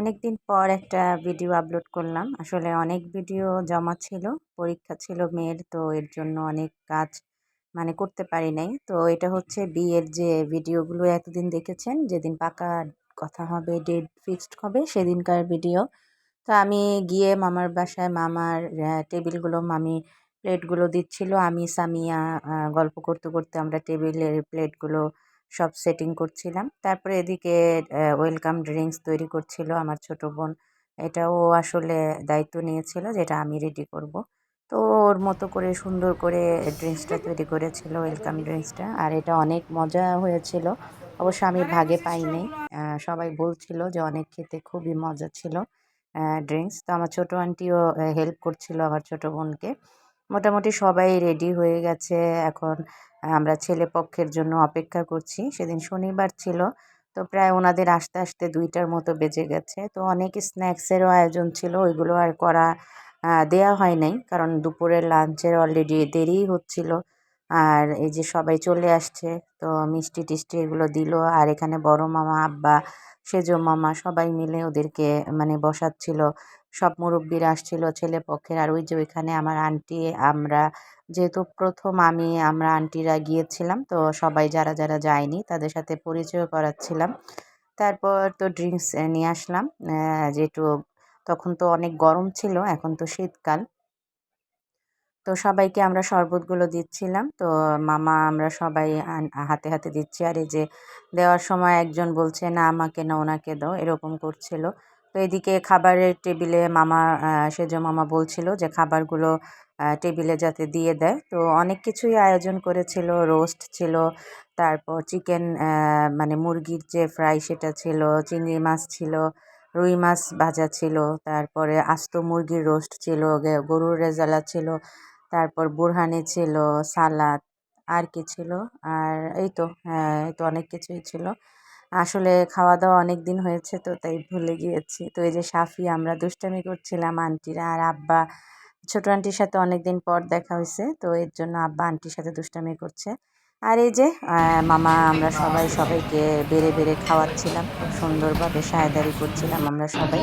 অনেক দিন পর একটা ভিডিও আপলোড করলাম। আসলে অনেক ভিডিও জমা ছিল, পরীক্ষা ছিল মেয়ের, তো এর জন্য অনেক কাজ মানে করতে পারি নাই। তো এটা হচ্ছে বিয়ের যে ভিডিওগুলো এতদিন দেখেছেন, যেদিন পাকা কথা হবে ডেট ফিক্সড হবে, সেদিনকার ভিডিও। তো আমি গিয়ে মামার বাসায় মামার টেবিলগুলো, মামি প্লেটগুলো দিচ্ছিল। আমি, সামিয়া গল্প করতে করতে আমরা টেবিলের প্লেটগুলো সব সেটিং করছিলাম। তারপরে এদিকে ওয়েলকাম ড্রিঙ্কস তৈরি করছিল আমার ছোট বোন। এটাও আসলে দায়িত্ব নিয়েছিল যেটা আমি রেডি করব। তো ওর মতো করে সুন্দর করে ড্রিঙ্কসটা তৈরি করেছিল ওয়েলকাম ড্রিঙ্কসটা আর এটা অনেক মজা হয়েছিল। অবশ্য আমি ভাগে পাইনি সবাই বলছিল যে অনেক খেতে খুবই মজা ছিল ড্রিঙ্কস তো আমার ছোটো আন্টিও হেল্প করছিল আমার ছোটো বোনকে। মোটামুটি সবাই রেডি হয়ে গেছে। এখন আমরা ছেলে পক্ষের জন্য অপেক্ষা করছি। সেদিন শনিবার ছিল, তো প্রায় ওনাদের আস্তে আস্তে দুইটার মতো বেজে গেছে। তো অনেক স্ন্যাক্সেরও আয়োজন ছিল, ওইগুলো আর করা দেয়া হয় নাই। কারণ দুপুরের লাঞ্চের অলরেডি দেরি হচ্ছিল। আর এই যে সবাই চলে আসছে, তো মিষ্টি টিষ্টি এগুলো দিল। আর এখানে বড় মামা, আব্বা, সেজো মামা সবাই মিলে ওদেরকে মানে বসাচ্ছিল। সব মুরব্বীরা আসছিল ছেলে পক্ষের। আর ওই যে ওইখানে আমার আন্টি, আমরা যেহেতু প্রথম আমি, আমরা আন্টিরা গিয়েছিলাম, তো সবাই যারা যারা যায়নি তাদের সাথে পরিচয় করাচ্ছিলাম। তারপর তো ড্রিঙ্কস নিয়ে আসলাম। যেহেতু তখন তো অনেক গরম ছিল, এখন তো শীতকাল। তো সবাইকে আমরা শরবতগুলো দিচ্ছিলাম। তো মামা আমরা সবাই হাতে হাতে দিচ্ছি। আর এই যে দেওয়ার সময় একজন বলছে, না, আমাকে না, ওনাকে দাও। এরকম করছিল। তো এদিকে খাবারের টেবিলে মামা সেজ মামা বলছিল যে খাবারগুলো টেবিলে যাতে দিয়ে দেয়। তো অনেক কিছুই আয়োজন করেছিল। রোস্ট ছিল, তারপর চিকেন মানে মুরগির যে ফ্রাই সেটা ছিল, চিংড়ি মাছ ছিল, রুই মাছ ভাজা ছিল, তারপরে আস্ত মুরগির রোস্ট ছিল গরুর রেজালা ছিল তারপর বুরহানি ছিল, সালাদ, আর কি ছিল? আর এই তো হ্যাঁ এই তো অনেক কিছুই ছিল। আসলে খাওয়া দাওয়া অনেক দিন হয়েছে তো, তাই ভুলে গিয়েছি। তো এই যে সাফি, আমরা দুষ্টামি করছিলাম আন্টিরা আর আব্বা। ছোটো আন্টির সাথে অনেক দিন পর দেখা হয়েছে, তো এর জন্য আব্বা আন্টির সাথে দুষ্টামি করছে। আর এই যে মামা, আমরা সবাই সবাইকে বেড়ে বেড়ে খাওয়াচ্ছিলাম। খুব সুন্দরভাবে সায়দারি করছিলাম আমরা সবাই।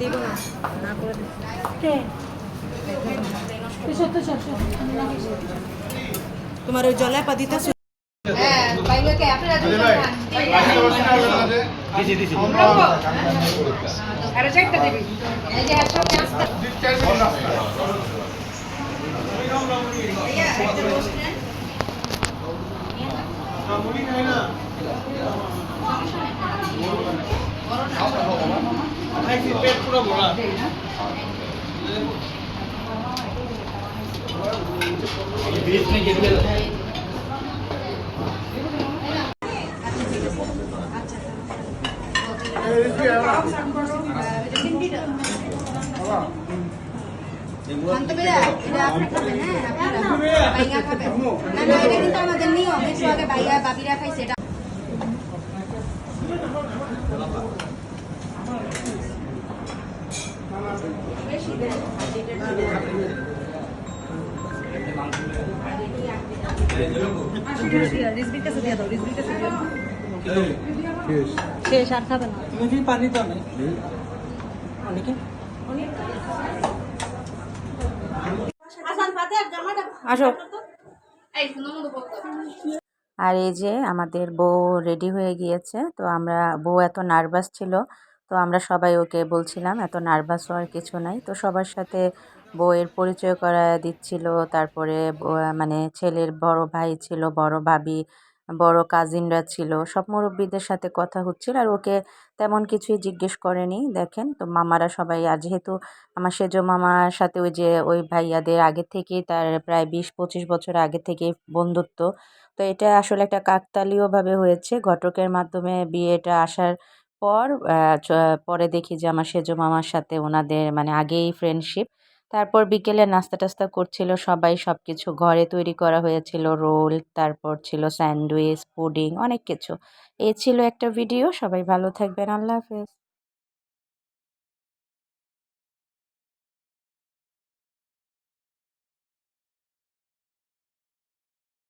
দিব না না করে তোমার ওই জলে পা পেট পুরো ভরা बीच में गिर गया আমাদের নিয়ম একটু আগে বাইয়া বাবিরা খাইছে এটা শেষ আর খাবে না? তুমি কি পানি দাও অনেকে? আসো। আর এই যে আমাদের বউ রেডি হয়ে গিয়েছে তো আমরা বউ এত নার্ভাস ছিল তো আমরা সবাই ওকে বলছিলাম এত নার্ভাস হওয়ার কিছু নাই। তো সবার সাথে বউয়ের পরিচয় করা দিচ্ছিল তারপরে মানে ছেলের বড় ভাই ছিল বড় ভাবি বড় কাজিনরা ছিল। সব মুরব্বীদের সাথে কথা হচ্ছিল আর ওকে তেমন কিছুই জিজ্ঞেস করেনি। দেখেন, তো মামারা সবাই, আর যেহেতু আমার সেজো মামার সাথে ওই যে ওই ভাইয়াদের আগে থেকেই তার প্রায় বিশ পঁচিশ বছর আগে থেকে বন্ধুত্ব, তো এটা আসলে একটা কাকতালীয়ভাবে হয়েছে। ঘটকের মাধ্যমে বিয়েটা আসার পর পরে দেখি যে আমার সেজো মামার সাথে ওনাদের মানে আগেই ফ্রেন্ডশিপ তারপর বিকেলে নাস্তা টাস্তা করছিল সবাই সব কিছু ঘরে তৈরি করা হয়েছিল, রোল, তারপর ছিল স্যান্ডউইচ, পুডিং, অনেক কিছু। এ ছিল একটা ভিডিও, সবাই ভালো থাকবেন, আল্লাহ হাফেজ।